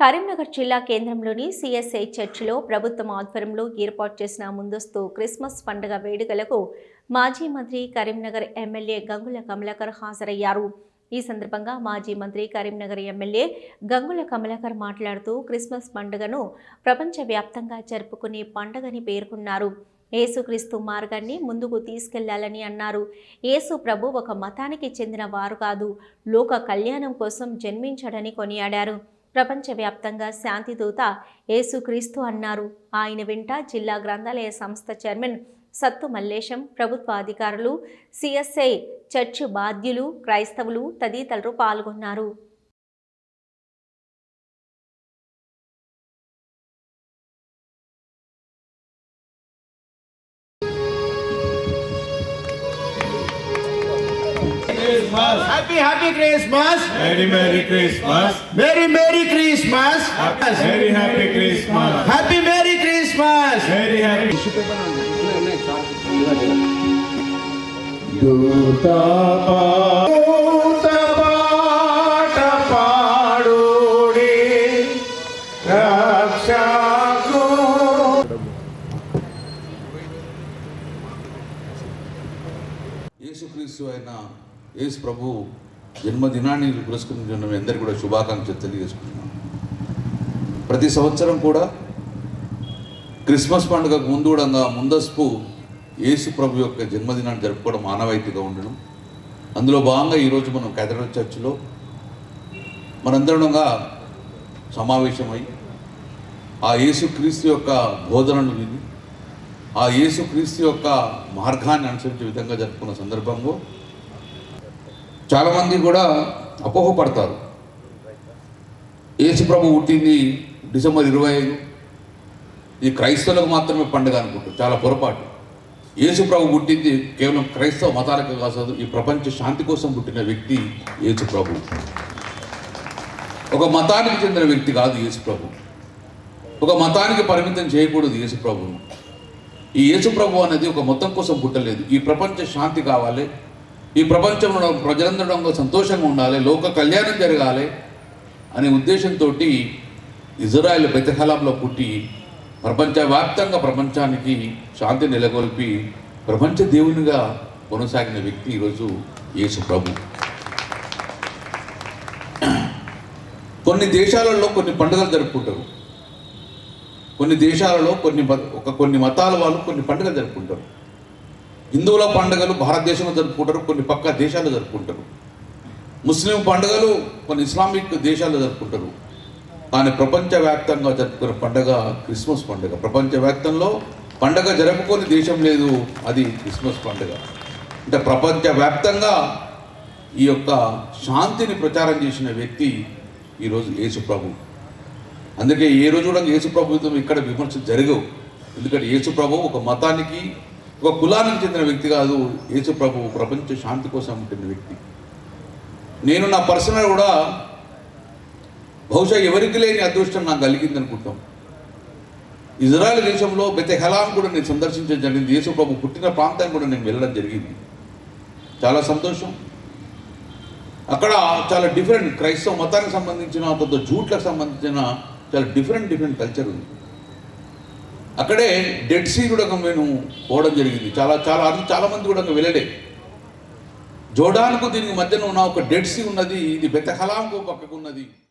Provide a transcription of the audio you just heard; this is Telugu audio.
కరీంనగర్ జిల్లా కేంద్రంలోని సిఎస్ఐ చర్చిలో ప్రభుత్వం ఆధ్వర్యంలో ఏర్పాటు చేసిన ముందస్తు క్రిస్మస్ పండుగ వేడుకలకు మాజీ మంత్రి కరీంనగర్ ఎమ్మెల్యే గంగుల కమలాకర్ హాజరయ్యారు. ఈ సందర్భంగా మాజీ మంత్రి కరీంనగర్ ఎమ్మెల్యే గంగుల కమలాకర్ మాట్లాడుతూ క్రిస్మస్ పండుగను ప్రపంచవ్యాప్తంగా జరుపుకునే పండుగని పేర్కొన్నారు. యేసుక్రీస్తు మార్గాన్ని ముందుకు తీసుకెళ్ళాలని అన్నారు. యేసు ప్రభు ఒక మతానికి చెందిన వారు కాదు లోక కళ్యాణం కోసం జన్మించడని కొనియాడారు. ప్రపంచవ్యాప్తంగా శాంతిదూత యేసుక్రీస్తు అన్నారు. ఆయన వెంట జిల్లా గ్రంథాలయ సంస్థ చైర్మన్ సత్తు మల్లేశం ప్రభుత్వ అధికారులు సిఎస్ఐ చర్చి బాధ్యులు క్రైస్తవులు తదితరులు పాల్గొన్నారు. Christmas. Happy, happy Christmas. Very Merry Christmas. Very Merry Christmas. Very Happy Christmas. Happy Merry Christmas. Very Happy. దూతపాట పాడుడి రక్షకు యేసుక్రీస్తు అయిన యేసు ప్రభు జన్మదినాన్ని పురస్కరించిన మీ అందరికీ కూడా శుభాకాంక్షలు తెలియజేసుకుంటున్నాను ప్రతి సంవత్సరం కూడా క్రిస్మస్ పండుగకు ముందు కూడా ముందస్తు యేసు ప్రభు యొక్క జన్మదినాన్ని జరుపుకోవడం ఆనవాయితీగా ఉండడం. అందులో భాగంగా ఈరోజు మనం కేథడ్రల్ చర్చిలో మనందరంగా సమావేశమై ఆ యేసుక్రీస్తు యొక్క బోధనలు విని ఆ యేసుక్రీస్తు యొక్క మార్గాన్ని అనుసరించే విధంగా జరుపుకున్న సందర్భంలో చాలామంది కూడా అపోహపడతారు. ఏసు ప్రభు పుట్టింది డిసెంబర్ ఇరవై ఐదు. ఇది క్రైస్తవులకు మాత్రమే పండుగ అనుకుంటారు. చాలా పొరపాటు. యేసు ప్రభు పుట్టింది కేవలం క్రైస్తవ మతాలకు కాదు ఈ ప్రపంచ శాంతి కోసం పుట్టిన వ్యక్తి యేసు ప్రభు ఒక మతానికి చెందిన వ్యక్తి కాదు యేసు ప్రభు ఒక మతానికి పరిమితం చేయకూడదు యేసు ప్రభును ఈ యేసుప్రభు అనేది ఒక మొత్తం కోసం పుట్టలేదు. ఈ ప్రపంచ శాంతి కావాలి ఈ ప్రపంచంలో ప్రజలందరూ సంతోషంగా ఉండాలి లోక కళ్యాణం జరగాలి అనే ఉద్దేశంతో ఇజ్రాయెల్ బెతహలాంలో పుట్టి ప్రపంచవ్యాప్తంగా ప్రపంచానికి శాంతి నెలకొల్పి ప్రపంచ దేవునిగా కొనసాగిన వ్యక్తి ఈరోజు యేసు ప్రభు. కొన్ని దేశాలలో కొన్ని పండుగలు జరుపుకుంటారు. కొన్ని దేశాలలో కొన్ని మత- ఒక కొన్ని మతాల వాళ్ళు కొన్ని పండుగలు జరుపుకుంటారు. హిందువుల పండుగలు భారతదేశంలో జరుపుకుంటారు కొన్ని పక్క దేశాల్లో జరుపుకుంటారు. ముస్లిం పండుగలు కొన్ని ఇస్లామిక్ దేశాల్లో జరుపుకుంటారు. కానీ ప్రపంచవ్యాప్తంగా జరుపుకునే పండుగ క్రిస్మస్ పండుగ. ప్రపంచవ్యాప్తంలో పండుగ జరుపుకొని దేశం లేదు అది క్రిస్మస్ పండుగ. అంటే ప్రపంచవ్యాప్తంగా ఈ యొక్క శాంతిని ప్రచారం చేసిన వ్యక్తి ఈరోజు యేసుప్రభు. అందుకే ఏ రోజు కూడా యేసుప్రభుత్వం ఇక్కడ విమర్శలు జరగవు. ఎందుకంటే యేసుప్రభు ఒక మతానికి ఒక కులానికి చెందిన వ్యక్తి కాదు యేసు ప్రభు ప్రపంచ శాంతి కోసం ఉంటున్న వ్యక్తి. నేను నా పర్సనల్ కూడా బహుశా ఎవరికి లేని అదృష్టం నాకు కలిగింది అనుకుంటాం ఇజ్రాయెల్ దేశంలో బెతెహలాం కూడా నేను సందర్శించడం జరిగింది. యేసు ప్రభు పుట్టిన ప్రాంతానికి కూడా నేను వెళ్ళడం జరిగింది. చాలా సంతోషం. అక్కడ చాలా డిఫరెంట్ క్రైస్తవ మతానికి సంబంధించిన కొంత జూట్లకు సంబంధించిన చాలా డిఫరెంట్ డిఫరెంట్ కల్చర్ ఉంది. అక్కడే డెడ్ సీ కూడా మేము పోవడం జరిగింది. చాలా చాలా అది చాలా మంది కూడా వెళ్ళలే. జోడాన్కు దీనికి మధ్యన ఉన్న ఒక డెడ్ సీ ఉన్నది. ఇది బెతహలాంకు పక్కకు ఉన్నది.